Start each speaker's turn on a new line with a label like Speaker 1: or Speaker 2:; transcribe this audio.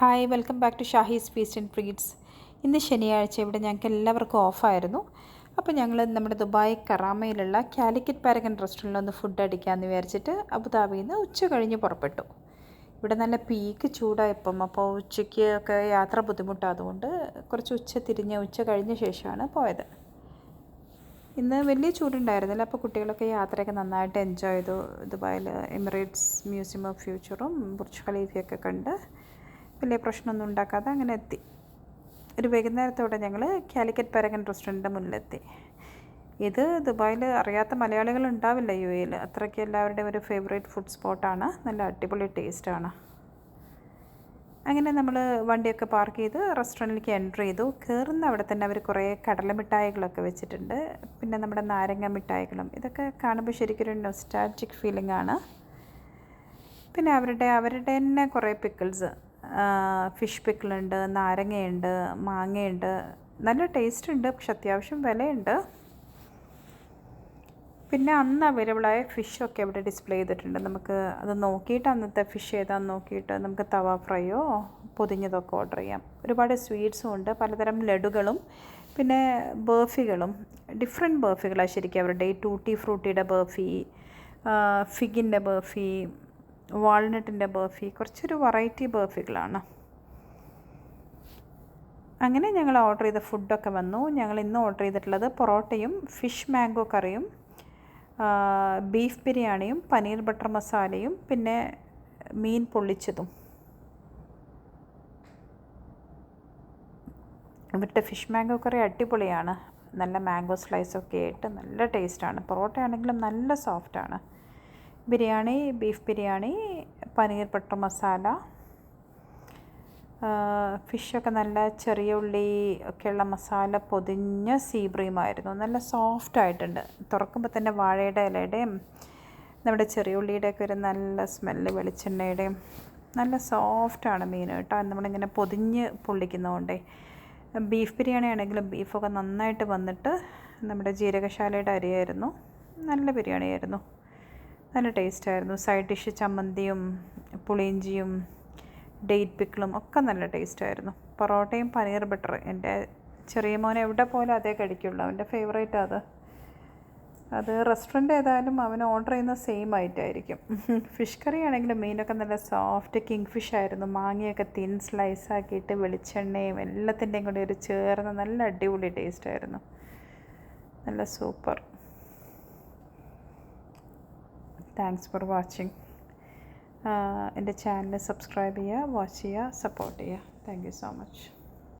Speaker 1: Hi welcome back to Shahi's feast and treats. ഇന്ന് ശനിയാഴ്ച ഇവിടെ ഞങ്ങൾക്ക് എല്ലാവർക്കും ഓഫായിരുന്നു. അപ്പോൾ ഞങ്ങൾ നമ്മുടെ ദുബായ് കറാമയിലുള്ള കാലിക്കറ്റ് പാരഗൺ റെസ്റ്റോറന്റിൽ ഒന്ന് ഫുഡ് അടിക്കാമെന്ന് വിചാരിച്ചിട്ട് അബുദാബിയിൽ നിന്ന് ഉച്ച കഴിഞ്ഞ് പുറപ്പെട്ടു. ഇവിടെ നല്ല പീക്ക് ചൂടായപ്പം അപ്പോൾ ഉച്ചയ്ക്ക് ഒക്കെ യാത്ര ബുദ്ധിമുട്ടായതുകൊണ്ട് കുറച്ച് ഉച്ച തിരിഞ്ഞ് ഉച്ച കഴിഞ്ഞ ശേഷമാണ് പോയത്. ഇന്ന് വലിയ ചൂടുണ്ടായിരുന്നില്ല അപ്പോൾ കുട്ടികളൊക്കെ യാത്രയൊക്കെ നന്നായിട്ട് എൻജോയ് ചെയ്തു. ദുബായിൽ എമിറേറ്റ്സ് മ്യൂസിയം ഓഫ് ഫ്യൂച്ചറും ബുർജ് ഖലീഫയൊക്കെ കണ്ട് വലിയ പ്രശ്നമൊന്നും ഉണ്ടാക്കാതെ അങ്ങനെ എത്തി. ഒരു വൈകുന്നേരത്തോടെ ഞങ്ങൾ കാലിക്കറ്റ് പാരഗൺ റെസ്റ്റോറന്റിന്റെ മുന്നിലെത്തി. ഇത് ദുബായിൽ അറിയാത്ത മലയാളികൾ ഉണ്ടാവില്ല യു എയിൽ അത്രയ്ക്ക് എല്ലാവരുടെയും ഒരു ഫേവറേറ്റ് ഫുഡ് സ്പോട്ടാണ് നല്ല അടിപൊളി ടേസ്റ്റാണ് അങ്ങനെ നമ്മൾ വണ്ടിയൊക്കെ പാർക്ക് ചെയ്ത് റെസ്റ്റോറന്റിലേക്ക് എന്റർ ചെയ്തു. കയറുന്ന അവിടെ തന്നെ അവർ കുറേ കടലമിഠായികളൊക്കെ വെച്ചിട്ടുണ്ട്. പിന്നെ നമ്മുടെ നാരങ്ങ മിഠായികളും. ഇതൊക്കെ കാണുമ്പോൾ ശരിക്കും ഒരു നൊസ്റ്റാറ്റിക് ഫീലിംഗ് ആണ്. പിന്നെ അവരുടെ അവരുടെ തന്നെ കുറേ പിക്കിൾസ് ഫിഷ് പിക്കിളുണ്ട് നാരങ്ങയുണ്ട് മാങ്ങയുണ്ട്. നല്ല ടേസ്റ്റ് ഉണ്ട് പക്ഷെ അത്യാവശ്യം വിലയുണ്ട്. പിന്നെ അന്ന് അവൈലബിളായ ഫിഷൊക്കെ ഇവിടെ ഡിസ്പ്ലേ ചെയ്തിട്ടുണ്ട്. നമുക്ക് അത് നോക്കിയിട്ട് അന്നത്തെ ഫിഷ് ഏതാന്ന് നോക്കിയിട്ട് നമുക്ക് തവ ഫ്രൈയോ പൊതിഞ്ഞതൊക്കെ ഓർഡർ ചെയ്യാം. ഒരുപാട് സ്വീറ്റ്സും ഉണ്ട് പലതരം ലഡുകളും പിന്നെ ബേഫികളും ഡിഫറെന്റ് ബേഫികളാണ് ശരിക്കും അവരുടെ ഈ ടൂട്ടി ഫ്രൂട്ടിയുടെ ബേഫി ഫിഗിന്റെ ബേഫി വാൾനട്ടിന്റെ ബേഫി കുറച്ചൊരു വെറൈറ്റി ബേഫികളാണ് അങ്ങനെ ഞങ്ങൾ ഓർഡർ ചെയ്ത ഫുഡൊക്കെ വന്നു. ഞങ്ങൾ ഇന്ന് ഓർഡർ ചെയ്തിട്ടുള്ളത് പൊറോട്ടയും ഫിഷ് മാംഗോ കറിയും ബീഫ് ബിരിയാണിയും പനീർ ബട്ടർ മസാലയും പിന്നെ മീൻ പൊള്ളിച്ചതും. ഇവിടുത്തെ ഫിഷ് മാംഗോ കറി അടിപൊളിയാണ്. നല്ല മാംഗോ സ്ലൈസൊക്കെ ആയിട്ട് നല്ല ടേസ്റ്റാണ് പൊറോട്ട ആണെങ്കിലും നല്ല സോഫ്റ്റാണ് ബിരിയാണി ബീഫ് ബിരിയാണി പനീർ ബട്ടർ മസാല ഫിഷൊക്കെ നല്ല ചെറിയ ഉള്ളി ഒക്കെയുള്ള മസാല പൊതിഞ്ഞ സീബ്രീമായിരുന്നു നല്ല സോഫ്റ്റ് ആയിട്ടുണ്ട്. തുറക്കുമ്പോൾ തന്നെ വാഴയുടെ ഇലയുടെയും നമ്മുടെ ചെറിയ ഉള്ളിയുടെയൊക്കെ ഒരു നല്ല സ്മെല്ല് വെളിച്ചെണ്ണയുടെയും നല്ല സോഫ്റ്റാണ് മീൻ കേട്ടോ. നമ്മളിങ്ങനെ പൊതിഞ്ഞ് പൊള്ളിക്കുന്നതുകൊണ്ടേ ബീഫ് ബിരിയാണി ആണെങ്കിലും ബീഫൊക്കെ നന്നായിട്ട് വന്നിട്ട് നമ്മുടെ ജീരകശാലയുടെ അരിയായിരുന്നു. നല്ല ബിരിയാണി ആയിരുന്നു നല്ല ടേസ്റ്റായിരുന്നു സൈഡ് ഡിഷ് ചമ്മന്തിയും പുളിയിഞ്ചിയും ഡേറ്റ് പിക്കിളും ഒക്കെ നല്ല ടേസ്റ്റായിരുന്നു പൊറോട്ടയും പനീർ ബട്ടർ എന്റെ ചെറിയ മോൻ എവിടെ പോലും അതേ കഴിക്കുള്ളൂ. അവന്റെ ഫേവറേറ്റ് അത്. അത് റെസ്റ്റോറന്റ് ഏതായാലും അവൻ ഓർഡർ ചെയ്യുന്ന സെയിം ആയിട്ടായിരിക്കും ഫിഷ് കറി ആണെങ്കിലും മീനൊക്കെ നല്ല സോഫ്റ്റ് കിങ് ഫിഷ് ആയിരുന്നു. മാങ്ങയൊക്കെ തിൻ സ്ലൈസ് ആക്കിയിട്ട് വെളിച്ചെണ്ണയും എല്ലാത്തിന്റെയും കൂടി ഒരു ചേർന്ന നല്ല അടിപൊളി ടേസ്റ്റായിരുന്നു നല്ല സൂപ്പർ താങ്ക്സ് ഫോർ വാച്ചിങ് എന്റെ ചാനൽ സബ്സ്ക്രൈബ് ചെയ്യുക വാച്ച് ചെയ്യുക സപ്പോർട്ട് ചെയ്യുക. Thank you so much